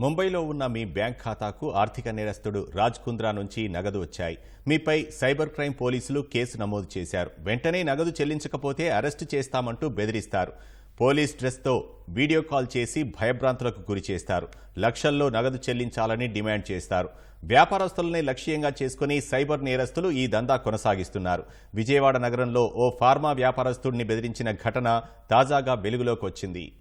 ముంబైలో ఉన్న మీ బ్యాంక్ ఖాతాకు ఆర్థిక నేరస్తుడు రాజ్ కుంద్రా నుంచి నగదు వచ్చాయి. మీపై సైబర్ క్రైమ్ పోలీసులు కేసు నమోదు చేశారు. వెంటనే నగదు చెల్లించకపోతే అరెస్టు చేస్తామంటూ బెదిరిస్తారు. పోలీస్ డ్రెస్తో వీడియో కాల్ చేసి భయభ్రాంతులకు గురి చేస్తారు. లక్షల్లో నగదు చెల్లించాలని డిమాండ్ చేస్తారు. వ్యాపారస్తులనే లక్ష్యంగా చేసుకుని సైబర్ నేరస్తులు ఈ దందా కొనసాగిస్తున్నారు. విజయవాడ నగరంలో ఓ ఫార్మా వ్యాపారస్తుడిని బెదిరించిన ఘటన తాజాగా వెలుగులోకి వచ్చింది.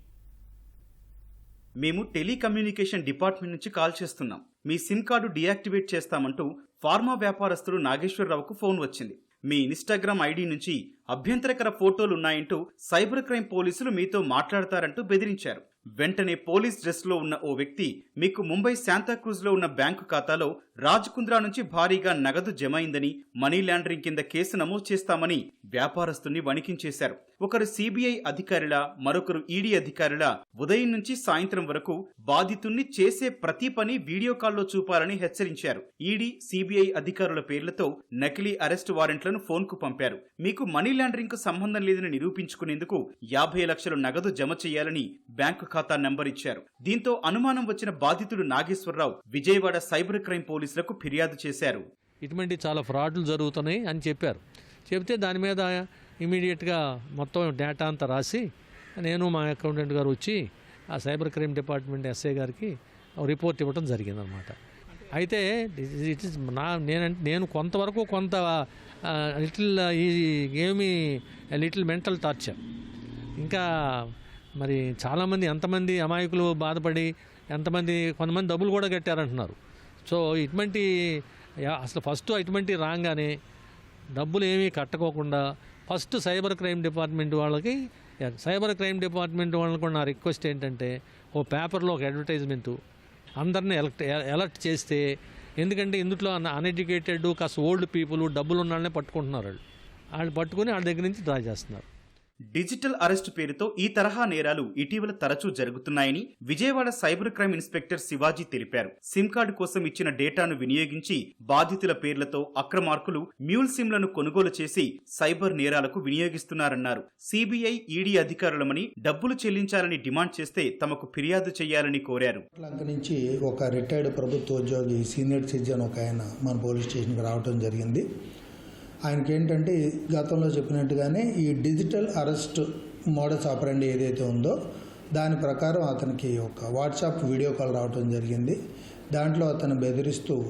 మేము టెలికమ్యూనికేషన్ డిపార్ట్మెంట్ నుంచి కాల్ చేస్తున్నాం. మీ సిమ్ కార్డు డియాక్టివేట్ చేస్తామంటూ ఫార్మా వ్యాపారస్తుడు నాగేశ్వరరావుకు ఫోన్ వచ్చింది. మీ ఇన్స్టాగ్రామ్ ఐడి నుంచి అభ్యంతరకర ఫోటోలు ఉన్నాయంటూ సైబర్ క్రైమ్ పోలీసులు మీతో మాట్లాడతారంటూ బెదిరించారు. వెంటనే పోలీస్ డ్రెస్లో ఉన్న ఓ వ్యక్తి మీకు ముంబై శాంతాక్రూజ్లో ఉన్న బ్యాంకు ఖాతాలో రాజ్ కుంద్రా నుంచి భారీగా నగదు జమైందని మనీ లాండరింగ్ కింద కేసు నమోదు చేస్తామని వ్యాపారస్తుని వణికించేశారు. ఒకరు సిబిఐ అధికారిలా మరొకరు ఈడీ అధికారిలా ఉదయం నుంచి సాయంత్రం వరకు బాధితుణ్ణి చేసే ప్రతి పని వీడియో కాల్లో చూపాలని హెచ్చరించారు. ఈడీ సిబిఐ అధికారుల పేర్లతో నకిలీ అరెస్టు వారెంట్లను ఫోన్కు పంపారు. మీకు మనీ లాండరింగ్ సంబంధం లేదని నిరూపించుకునేందుకు యాభై లక్షలు నగదు జమ చేయాలని బ్యాంకు ఖాతా నంబర్ ఇచ్చారు. దీంతో అనుమానం వచ్చిన బాధితుడు నాగేశ్వరరావు విజయవాడ సైబర్ క్రైమ్ పోలీసులకు ఫిర్యాదు చేశారు. ఇటువంటి చాలా ఫ్రాడ్లు జరుగుతున్నాయి అని చెప్పారు. చెబితే దాని మీద ఇమీడియట్గా మొత్తం డేటా అంతా రాసి నేను మా అకౌంటెంట్ గారు వచ్చి ఆ సైబర్ క్రైమ్ డిపార్ట్మెంట్ ఎస్ఐ గారికి రిపోర్ట్ ఇవ్వడం జరిగిందనమాట అయితే ఇట్ ఇస్ నా నేను నేను కొంతవరకు కొంత లిటిల్ ఈ ఏమి లిటిల్ మెంటల్ టార్చర్. ఇంకా మరి చాలామంది ఎంతమంది అమాయకులు బాధపడి ఎంతమంది కొంతమంది డబ్బులు కూడా కట్టారంటున్నారు. సో ఇటువంటి యా- అసలు ఫస్ట్ ఇటువంటి రాగానే డబ్బులు ఏమీ కట్టుకోకుండా ఫస్ట్ సైబర్ క్రైమ్ డిపార్ట్మెంట్ వాళ్ళకి సైబర్ క్రైమ్ డిపార్ట్మెంట్ వాళ్ళకి నా రిక్వెస్ట్ ఏంటంటే ఓ పేపర్లో ఒక అడ్వర్టైజ్మెంటు అందరినీ ఎలక్ట్ ఎలర్ట్ చేస్తే ఎందుకంటే ఇందులో అన్ఎడ్యుకేటెడ్ కాస్త ఓల్డ్ పీపుల్ డబ్బులు ఉన్న వాళ్ళనే పట్టుకుంటున్నారు వాళ్ళు. వాళ్ళు పట్టుకుని వాళ్ళ దగ్గర నుంచి డ్రా చేస్తున్నారు. డిజిటల్ అరెస్ట్ పేరుతో ఈ తరహా నేరాలు ఇటీవల తరచూ జరుగుతున్నాయని Vijayawada cyber crime inspector Shivaji తెలిపారు. సిమ్ కార్డు కోసం ఇచ్చిన డేటాను వినియోగించి బాధితుల పేర్లతో అక్రమార్కులు మ్యూల్ సిమ్లను కొనుగోలు చేసి సైబర్ నేరాలకు వినియోగిస్తున్నారన్నారు. సిబిఐ ఈడీ అధికారులమని డబ్బులు చెల్లించాలని డిమాండ్ చేస్తే తమకు ఫిర్యాదు చేయాలని కోరారు. నుంచి ఒక రిటైర్డ్ ప్రభుత్వ ఉద్యోగి సీనియర్ సిటిజన్ ఒక ఆయన మన పోలీస్ స్టేషన్కి రావడం జరిగింది. ఆయనకి ఏంటంటే గతంలో చెప్పినట్టుగానే ఈ డిజిటల్ అరెస్ట్ మోడస్ ఆపరండి ఏదైతే ఉందో దాని ప్రకారం అతనికి ఒక వాట్సాప్ వీడియో కాల్ రావడం జరిగింది. దాంట్లో అతను బెదిరిస్తూ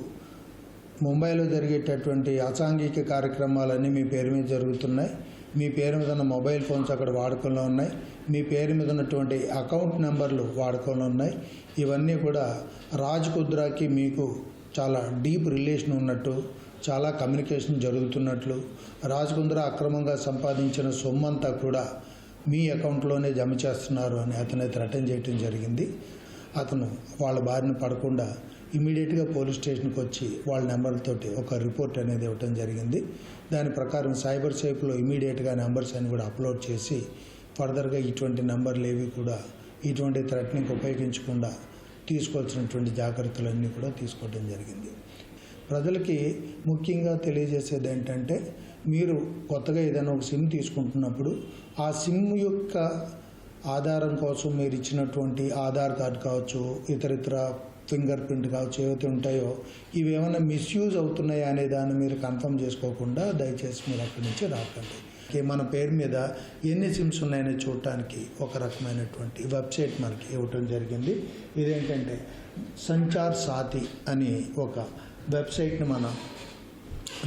ముంబైలో జరిగేటటువంటి అసాంఘిక కార్యక్రమాలన్నీ మీ పేరు మీద జరుగుతున్నాయి. మీ పేరు మీద ఉన్న మొబైల్ ఫోన్స్ అక్కడ వాడుకలో ఉన్నాయి. మీ పేరు మీద ఉన్నటువంటి అకౌంట్ నెంబర్లు వాడుకలో ఉన్నాయి. ఇవన్నీ కూడా రాజ్ కుద్రాకి మీకు చాలా డీప్ రిలేషన్ ఉన్నట్టు చాలా కమ్యూనికేషన్ జరుగుతున్నట్లు రాజ్ అక్రమంగా సంపాదించిన సొమ్మంతా కూడా మీ అకౌంట్లోనే జమ చేస్తున్నారు అని అతను థ్రెటన్ చేయటం జరిగింది. అతను వాళ్ళ బారిన పడకుండా ఇమీడియట్గా పోలీస్ స్టేషన్కి వచ్చి వాళ్ళ నెంబర్లతోటి ఒక రిపోర్ట్ అనేది ఇవ్వటం జరిగింది. దాని ప్రకారం సైబర్ సేఫ్లో ఇమీడియట్గా నెంబర్స్ అని కూడా అప్లోడ్ చేసి ఫర్దర్గా ఇటువంటి నెంబర్లు ఏవి కూడా ఇటువంటి థ్రెట్నింగ్ ఉపయోగించకుండా తీసుకోవాల్సినటువంటి జాగ్రత్తలన్నీ కూడా తీసుకోవడం జరిగింది. ప్రజలకి ముఖ్యంగా తెలియజేసేది ఏంటంటే మీరు కొత్తగా ఏదైనా ఒక సిమ్ తీసుకుంటున్నప్పుడు ఆ సిమ్ యొక్క ఆధారం కోసం మీరు ఇచ్చినటువంటి ఆధార్ కార్డ్ కావచ్చు ఇతరితర ఫింగర్ ప్రింట్ కావచ్చు ఏవైతే ఉంటాయో ఇవి ఏమైనా మిస్యూజ్ అవుతున్నాయా అనే దాన్ని మీరు కన్ఫర్మ్ చేసుకోకుండా దయచేసి మీరు అక్కడి నుంచి రాకండి. మన పేరు మీద ఎన్ని సిమ్స్ ఉన్నాయని చూడటానికి ఒక రకమైనటువంటి వెబ్సైట్ మనకి ఇవ్వటం జరిగింది. ఇదేంటంటే సంచార్ సాతి అని ఒక వెబ్సైట్ని మనం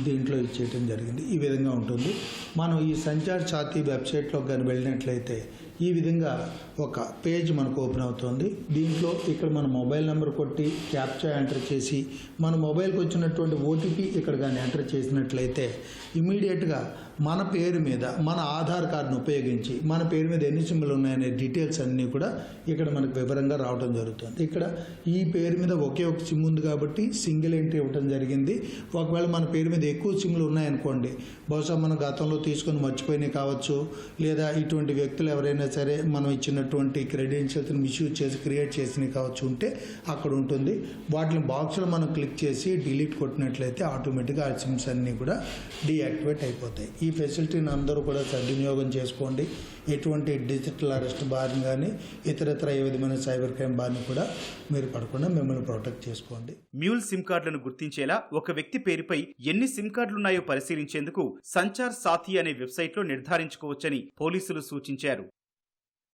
దీంట్లో ఇచ్చేయటం జరిగింది. ఈ విధంగా ఉంటుంది. మనం ఈ సంచార్ ఛాతీ వెబ్సైట్లో కానీ వెళ్ళినట్లయితే ఈ విధంగా ఒక పేజ్ మనకు ఓపెన్ అవుతుంది. దీంట్లో ఇక్కడ మన మొబైల్ నెంబర్ కొట్టి క్యాప్చా ఎంటర్ చేసి మన మొబైల్కి వచ్చినటువంటి ఓటీపీ ఇక్కడ కానీ ఎంటర్ చేసినట్లయితే ఇమీడియట్గా మన పేరు మీద మన ఆధార్ కార్డును ఉపయోగించి మన పేరు మీద ఎన్ని సిమ్లు ఉన్నాయనే డీటెయిల్స్ అన్నీ కూడా ఇక్కడ మనకు వివరంగా రావడం జరుగుతుంది. ఇక్కడ ఈ పేరు మీద ఒకే ఒక సిమ్ ఉంది కాబట్టి సింగిల్ ఎంట్రీ ఇవ్వడం జరిగింది. ఒకవేళ మన పేరు మీద ఎక్కువ సిమ్లు ఉన్నాయనుకోండి బహుశా మనం గతంలో తీసుకొని మర్చిపోయినాయి కావచ్చు లేదా ఇటువంటి వ్యక్తులు ఎవరైనా సరే మనం ఇచ్చినటువంటి క్రెడెన్షియల్స్ని మిస్యూజ్ చేసి క్రియేట్ చేసినవి కావచ్చు ఉంటే అక్కడ ఉంటుంది. వాటిని బాక్స్లో మనం క్లిక్ చేసి డిలీట్ కొట్టినట్లయితే ఆటోమేటిక్గా ఆ సిమ్స్ అన్నీ కూడా డీయాక్టివేట్ అయిపోతాయి. ఈ ఫెసిలిటీని అందరూ కూడా సద్వినియోగం చేసుకోండి. ఎటువంటి డిజిటల్ అరెస్ట్ బారిని కానీ ఇతరత్ర ఏ విధమైన సైబర్ క్రైమ్ బారిని కూడా మీరు పడకుండా మిమ్మల్ని ప్రొటెక్ట్ చేసుకోండి. మ్యూల్ సిమ్ కార్డులను గుర్తించేలా ఒక వ్యక్తి పేరుపై ఎన్ని సిమ్ కార్డులున్నాయో పరిశీలించేందుకు సంచార్ సాథి అనే వెబ్సైట్లో నిర్ధారించుకోవచ్చని పోలీసులు సూచించారు.